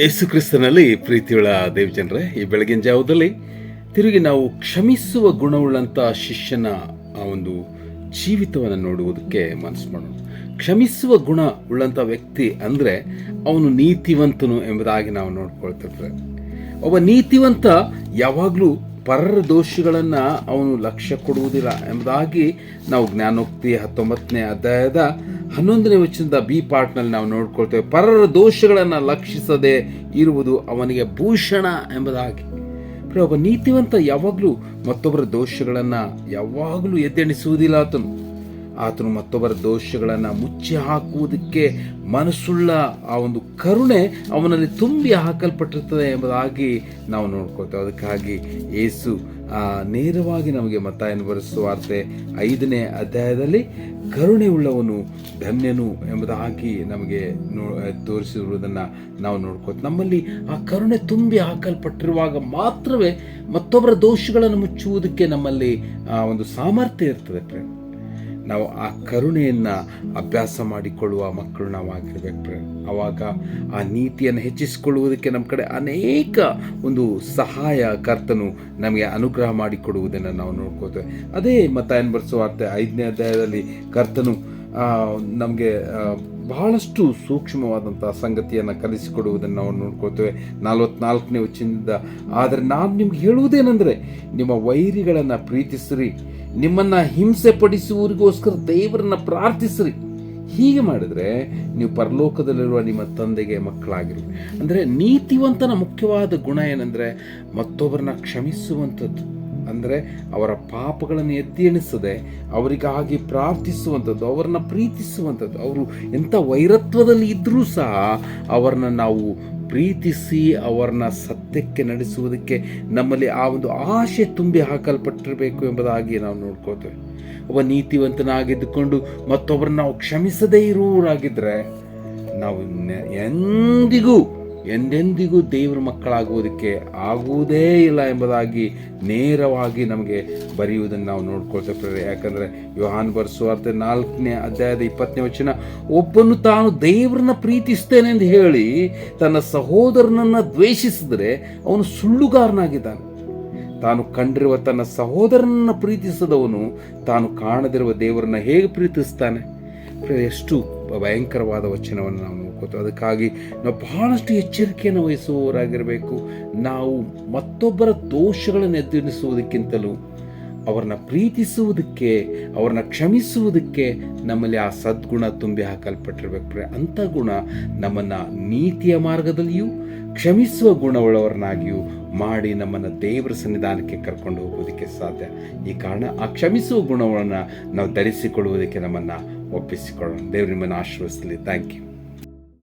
ಯೇಸು ಕ್ರಿಸ್ತನಲ್ಲಿ ಪ್ರೀತಿಯುಳ್ಳ ದೇವಜನರೇ, ಈ ಬೆಳಗಿನ ಜಾವದಲ್ಲಿ ತಿರುಗಿ ನಾವು ಕ್ಷಮಿಸುವ ಗುಣವುಳ್ಳಂಥ ಶಿಷ್ಯನ ಆ ಒಂದು ಜೀವಿತವನ್ನು ನೋಡುವುದಕ್ಕೆ ಮನಸ್ಸು ಮಾಡೋಣ. ಕ್ಷಮಿಸುವ ಗುಣ ಉಳ್ಳಂಥ ವ್ಯಕ್ತಿ ಅಂದರೆ ಅವನು ನೀತಿವಂತನು ಎಂಬುದಾಗಿ ನಾವು ನೋಡ್ಕೊಳ್ತಿರ್ತಾರೆ ಒಬ್ಬ ನೀತಿವಂತ ಯಾವಾಗಲೂ ಪರರ ದೋಷಗಳನ್ನು ಅವನು ಲಕ್ಷ್ಯ ಕೊಡುವುದಿಲ್ಲ ಎಂಬುದಾಗಿ ನಾವು ಜ್ಞಾನೋಕ್ತಿ ಹತ್ತೊಂಬತ್ತನೇ ಅಧ್ಯಾಯದ ಹನ್ನೊಂದನೇ ವಚನದ ಬಿ ಪಾರ್ಟ್ನಲ್ಲಿ ನಾವು ನೋಡ್ಕೊಳ್ತೇವೆ. ಪರರ ದೋಷಗಳನ್ನು ಲಕ್ಷಿಸದೆ ಇರುವುದು ಅವನಿಗೆ ಭೂಷಣ ಎಂಬುದಾಗಿ. ಒಬ್ಬ ನೀತಿವಂತ ಯಾವಾಗಲೂ ಮತ್ತೊಬ್ಬರ ದೋಷಗಳನ್ನು ಯಾವಾಗಲೂ ಎದ್ದೆಣಿಸುವುದಿಲ್ಲ ಆತನು. ಆತನು ಮತ್ತೊಬ್ಬರ ದೋಷಗಳನ್ನು ಮುಚ್ಚಿ ಹಾಕುವುದಕ್ಕೆ ಮನಸ್ಸುಳ್ಳ ಆ ಒಂದು ಕರುಣೆ ಅವನಲ್ಲಿ ತುಂಬಿ ಹಾಕಲ್ಪಟ್ಟಿರ್ತದೆ ಎಂಬುದಾಗಿ ನಾವು ನೋಡ್ಕೋತೇವೆ ಅದಕ್ಕಾಗಿ ಏಸು ನೇರವಾಗಿ ನಮಗೆ ಮತ್ತಾಯನ ಬರೆಸುವಾರ್ತೆ ಐದನೇ ಅಧ್ಯಾಯದಲ್ಲಿ ಕರುಣೆ ಉಳ್ಳವನು ಧನ್ಯನು ಎಂಬುದಾಗಿ ನಮಗೆ ನೋ ತೋರಿಸಿರುವುದನ್ನು ನಾವು ನೋಡ್ಕೋತ ನಮ್ಮಲ್ಲಿ ಆ ಕರುಣೆ ತುಂಬಿ ಹಾಕಲ್ಪಟ್ಟಿರುವಾಗ ಮಾತ್ರವೇ ಮತ್ತೊಬ್ಬರ ದೋಷಗಳನ್ನು ಮುಚ್ಚುವುದಕ್ಕೆ ನಮ್ಮಲ್ಲಿ ಆ ಒಂದು ಸಾಮರ್ಥ್ಯ ಇರ್ತದೆ ಪ್ರೇಮ್ ನಾವು ಆ ಕರುಣೆಯನ್ನು ಅಭ್ಯಾಸ ಮಾಡಿಕೊಳ್ಳುವ ಮಕ್ಕಳು ನಾವು ಆಗಿರ್ಬೇಕು ಆವಾಗ ಆ ನೀತಿಯನ್ನು ಹೆಚ್ಚಿಸಿಕೊಳ್ಳುವುದಕ್ಕೆ ನಮ್ಮ ಕಡೆ ಅನೇಕ ಒಂದು ಸಹಾಯ ಕರ್ತನು ನಮಗೆ ಅನುಗ್ರಹ ಮಾಡಿಕೊಡುವುದನ್ನು ನಾವು ನೋಡ್ಕೋತೇವೆ ಅದೇ ಮತ್ತಾಯನ್ ಬರ್ಸುವಾರ್ತೆ ಐದನೇ ಅಧ್ಯಾಯದಲ್ಲಿ ಕರ್ತನು ನಮಗೆ ಬಹಳಷ್ಟು ಸೂಕ್ಷ್ಮವಾದಂಥ ಸಂಗತಿಯನ್ನು ಕಲಿಸಿಕೊಡುವುದನ್ನು ನಾವು ನೋಡ್ಕೋತೇವೆ ನಲವತ್ನಾಲ್ಕನೇ ವಚನದಿಂದ, ಆದರೆ ನಾನು ನಿಮ್ಗೆ ಹೇಳುವುದೇನೆಂದರೆ, ನಿಮ್ಮ ವೈರಿಗಳನ್ನು ಪ್ರೀತಿಸಿರಿ. ನಿಮ್ಮನ್ನು ಹಿಂಸೆ ಪಡಿಸುವವರಿಗೋಸ್ಕರ ದೇವರನ್ನ ಪ್ರಾರ್ಥಿಸ್ರಿ. ಹೀಗೆ ಮಾಡಿದರೆ ನೀವು ಪರಲೋಕದಲ್ಲಿರುವ ನಿಮ್ಮ ತಂದೆಗೆ ಮಕ್ಕಳಾಗಿರಿ. ಅಂದರೆ ನೀತಿವಂತನ ಮುಖ್ಯವಾದ ಗುಣ ಏನಂದರೆ ಮತ್ತೊಬ್ಬರನ್ನ ಕ್ಷಮಿಸುವಂಥದ್ದು. ಅಂದರೆ ಅವರ ಪಾಪಗಳನ್ನು ಎತ್ತಿ ಎಣಿಸದೆ ಅವರಿಗಾಗಿ ಪ್ರಾರ್ಥಿಸುವಂಥದ್ದು, ಅವರನ್ನು ಪ್ರೀತಿಸುವಂಥದ್ದು. ಅವರು ಎಂಥ ವೈರತ್ವದಲ್ಲಿ ಇದ್ದರೂ ಸಹ ಅವರನ್ನ ನಾವು ಪ್ರೀತಿಸಿ ಅವರನ್ನ ಸತ್ಯಕ್ಕೆ ನಡೆಸುವುದಕ್ಕೆ ನಮ್ಮಲ್ಲಿ ಆ ಒಂದು ಆಶೆ ತುಂಬಿ ಹಾಕಲ್ಪಟ್ಟಿರಬೇಕು ಎಂಬುದಾಗಿ ನಾವು ನೋಡ್ಕೋತೇವೆ. ಒಬ್ಬ ನೀತಿವಂತನಾಗಿದ್ದುಕೊಂಡು ಮತ್ತೊಬ್ಬರನ್ನ ನಾವು ಕ್ಷಮಿಸದೇ ಇರುವವರಾಗಿದ್ದರೆ ನಾವು ಎಂದಿಗೂ ಎಂದೆಂದಿಗೂ ದೇವರ ಮಕ್ಕಳಾಗುವುದಕ್ಕೆ ಆಗುವುದೇ ಇಲ್ಲ ಎಂಬುದಾಗಿ ನೇರವಾಗಿ ನಮಗೆ ಬರೆಯುವುದನ್ನು ನಾವು ನೋಡ್ಕೊಳ್ತೇವೆ. ಯಾಕಂದರೆ ಯೋಹಾನ್ ಬರ್ಸುವಾರ್ತೆ ನಾಲ್ಕನೇ ಅಧ್ಯಾಯದ ಇಪ್ಪತ್ತನೇ ವಚನ, ಒಬ್ಬನು ತಾನು ದೇವರನ್ನ ಪ್ರೀತಿಸ್ತೇನೆ ಎಂದು ಹೇಳಿ ತನ್ನ ಸಹೋದರನನ್ನು ದ್ವೇಷಿಸಿದರೆ ಅವನು ಸುಳ್ಳುಗಾರನಾಗಿದ್ದಾನೆ. ತಾನು ಕಂಡಿರುವ ತನ್ನ ಸಹೋದರನನ್ನು ಪ್ರೀತಿಸದವನು ತಾನು ಕಾಣದಿರುವ ದೇವರನ್ನ ಹೇಗೆ ಪ್ರೀತಿಸ್ತಾನೆ? ಎಷ್ಟು ಭಯಂಕರವಾದ ವಚನವನ್ನು ನಾವು ನೋಡ್ಕೋತೀವಿ ಅದಕ್ಕಾಗಿ ನಾವು ಬಹಳಷ್ಟು ಎಚ್ಚರಿಕೆಯನ್ನು ವಹಿಸುವವರಾಗಿರಬೇಕು. ನಾವು ಮತ್ತೊಬ್ಬರ ದೋಷಗಳನ್ನು ಎದುರಿಸುವುದಕ್ಕಿಂತಲೂ ಅವರನ್ನ ಪ್ರೀತಿಸುವುದಕ್ಕೆ, ಅವರನ್ನ ಕ್ಷಮಿಸುವುದಕ್ಕೆ ನಮ್ಮಲ್ಲಿ ಆ ಸದ್ಗುಣ ತುಂಬಿ ಹಾಕಲ್ಪಟ್ಟಿರ್ಬೇಕು. ಅಂಥ ಗುಣ ನಮ್ಮನ್ನು ನೀತಿಯ ಮಾರ್ಗದಲ್ಲಿಯೂ, ಕ್ಷಮಿಸುವ ಗುಣವುಳ್ಳವರನ್ನಾಗಿಯೂ ಮಾಡಿ ನಮ್ಮನ್ನು ದೇವರ ಸನ್ನಿಧಾನಕ್ಕೆ ಕರ್ಕೊಂಡು ಹೋಗುವುದಕ್ಕೆ ಸಾಧ್ಯ. ಈ ಕಾರಣ ಆ ಕ್ಷಮಿಸುವ ಗುಣಗಳನ್ನು ನಾವು ಧರಿಸಿಕೊಳ್ಳುವುದಕ್ಕೆ ನಮ್ಮನ್ನು ಒಪ್ಪಿಸಿಕೊಳ್ಳೋಣ. ದೇವರು ನಿಮ್ಮನ್ನು ಆಶ್ರಯಿಸಲಿ ಥ್ಯಾಂಕ್ ಯು